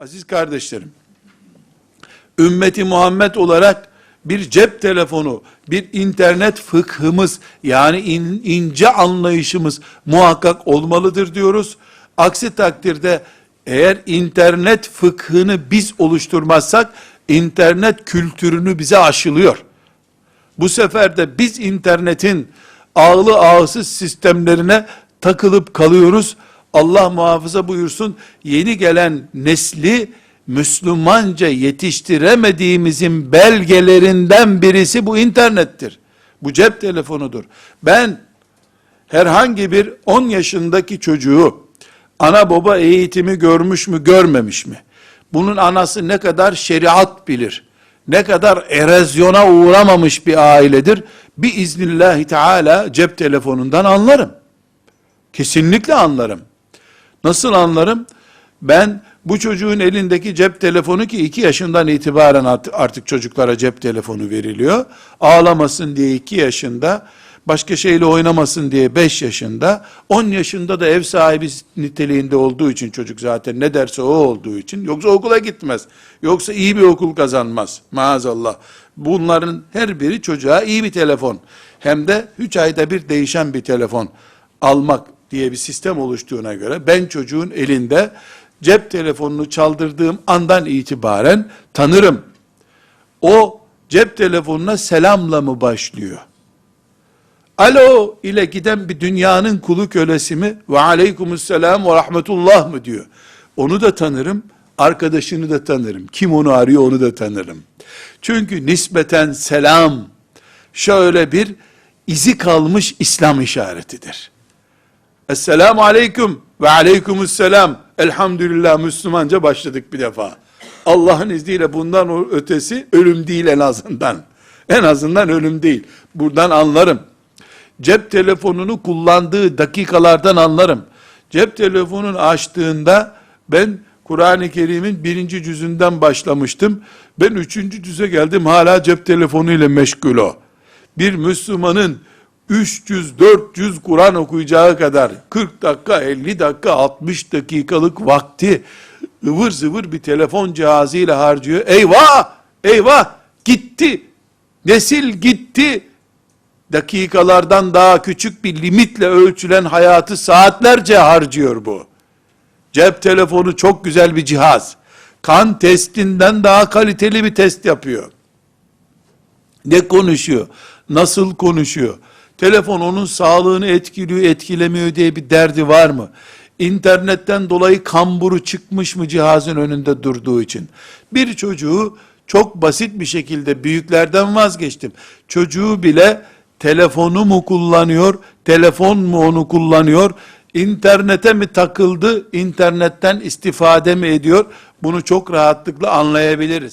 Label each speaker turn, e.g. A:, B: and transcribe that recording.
A: Aziz kardeşlerim, ümmeti Muhammed olarak bir cep telefonu, bir internet fıkhımız yani in- ince anlayışımız muhakkak olmalıdır diyoruz. Aksi takdirde eğer internet fıkhını biz oluşturmazsak internet kültürünü bize aşılıyor. Bu sefer de biz internetin ağlı ağsız sistemlerine takılıp kalıyoruz. Allah muhafaza buyursun yeni gelen nesli Müslümanca yetiştiremediğimizin belgelerinden birisi bu internettir. Bu cep telefonudur. Ben herhangi bir 10 yaşındaki çocuğu ana baba eğitimi görmüş mü görmemiş mi? Bunun anası ne kadar şeriat bilir, ne kadar erozyona uğramamış bir ailedir, bir iznillahü teala cep telefonundan anlarım. Kesinlikle anlarım. Nasıl anlarım? Ben bu çocuğun elindeki cep telefonu ki 2 yaşından itibaren art- artık çocuklara cep telefonu veriliyor. Ağlamasın diye 2 yaşında, başka şeyle oynamasın diye 5 yaşında, 10 yaşında da ev sahibi niteliğinde olduğu için çocuk zaten ne derse o olduğu için, yoksa okula gitmez. Yoksa iyi bir okul kazanmaz maazallah. Bunların her biri çocuğa iyi bir telefon. Hem de 3 ayda bir değişen bir telefon almak diye bir sistem oluştuğuna göre ben çocuğun elinde cep telefonunu çaldırdığım andan itibaren tanırım. O cep telefonuna selamla mı başlıyor? Alo ile giden bir dünyanın kulu kölesi mi? Ve aleykümselam ve rahmetullah mı diyor. Onu da tanırım, arkadaşını da tanırım. Kim onu arıyor onu da tanırım. Çünkü nispeten selam şöyle bir izi kalmış İslam işaretidir. Esselamu aleyküm ve aleykümselam. Elhamdülillah Müslümanca başladık bir defa. Allah'ın izniyle bundan ötesi ölüm değil en azından. En azından ölüm değil. Buradan anlarım. Cep telefonunu kullandığı dakikalardan anlarım. Cep telefonunu açtığında ben Kur'an-ı Kerim'in birinci cüzünden başlamıştım. Ben üçüncü cüze geldim hala cep telefonu ile meşgul o. Bir Müslümanın 300-400 Kur'an okuyacağı kadar 40 dakika, 50 dakika, 60 dakikalık vakti ıvır zıvır bir telefon cihazıyla harcıyor. Eyvah! Eyvah! Gitti! Nesil gitti! Dakikalardan daha küçük bir limitle ölçülen hayatı saatlerce harcıyor bu. Cep telefonu çok güzel bir cihaz. Kan testinden daha kaliteli bir test yapıyor. Ne konuşuyor? Nasıl konuşuyor? Telefon onun sağlığını etkiliyor, etkilemiyor diye bir derdi var mı? İnternetten dolayı kamburu çıkmış mı cihazın önünde durduğu için? Bir çocuğu çok basit bir şekilde büyüklerden vazgeçtim. Çocuğu bile telefonu mu kullanıyor, telefon mu onu kullanıyor, internete mi takıldı, internetten istifade mi ediyor? Bunu çok rahatlıkla anlayabiliriz.